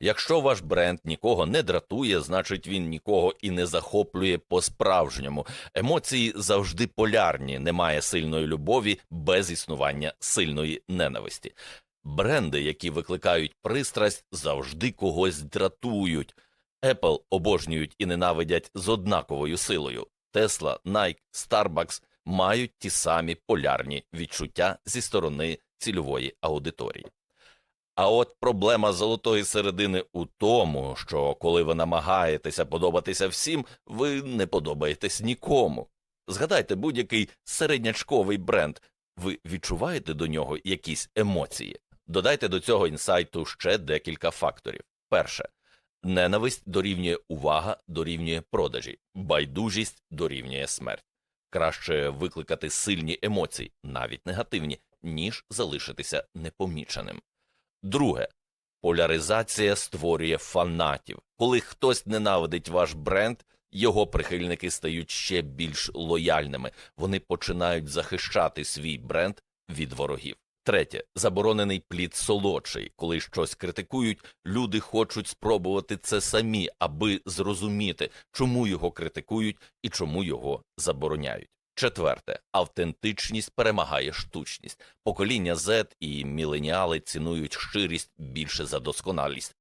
Якщо ваш бренд нікого не дратує, значить він нікого і не захоплює по-справжньому. Емоції завжди полярні, немає сильної любові без існування сильної ненависті. Бренди, які викликають пристрасть, завжди когось дратують. Apple обожнюють і ненавидять з однаковою силою. Tesla, Nike, Starbucks мають ті самі полярні відчуття зі сторони цільової аудиторії. А от проблема золотої середини у тому, що коли ви намагаєтеся подобатися всім, ви не подобаєтесь нікому. Згадайте будь-який середнячковий бренд. Ви відчуваєте до нього якісь емоції? Додайте до цього інсайту ще декілька факторів. Перше, ненависть дорівнює увага, дорівнює продажі, байдужість дорівнює смерть. Краще викликати сильні емоції, навіть негативні, ніж залишитися непоміченим. Друге, поляризація створює фанатів. Коли хтось ненавидить ваш бренд, його прихильники стають ще більш лояльними. Вони починають захищати свій бренд від ворогів. Третє, заборонений плід солодший. Коли щось критикують, люди хочуть спробувати це самі, аби зрозуміти, чому його критикують і чому його забороняють. Четверте, автентичність перемагає штучність. Покоління Z і міленіали цінують щирість більше за досконалість.